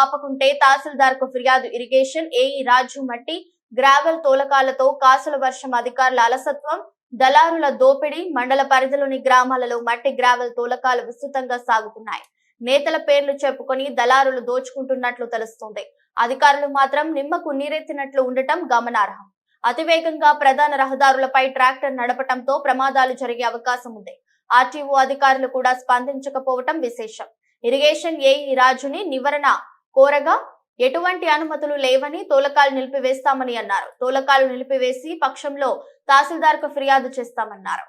ఆపకుంటే తహసీల్దార్కు ఫిర్యాదు irrigation AE రాజు మట్టి gravel తోలకాలతో కాసుల వర్షం అధికారుల అలసత్వం దళారుల దోపిడీ మండల పరిధిలోని గ్రామాలలో మట్టి గ్రావెల్ తోలకాలు విస్తృతంగా సాగుతున్నాయి. నేతల పేర్లు చెప్పుకొని దళారులు దోచుకుంటున్నట్లు తెలుస్తోంది. అధికారులు మాత్రం నిమ్మకు నీరెత్తినట్లు ఉండటం గమనార్హం. అతివేగంగా ప్రధాన రహదారులపై ట్రాక్టర్ నడపటంతో ప్రమాదాలు జరిగే అవకాశం ఉంది. ఆర్టీఓ అధికారులు కూడా స్పందించకపోవటం విశేషం. ఇరిగేషన్ ఏఈ రాజుని నివారణ కోరగా ఎటువంటి అనుమతులు లేవని తోలకాలు నిలిపివేస్తామని అన్నారు. తోలకాలు నిలిపివేసి పక్షంలో తహసీల్దార్కు ఫిర్యాదు చేస్తామన్నారు.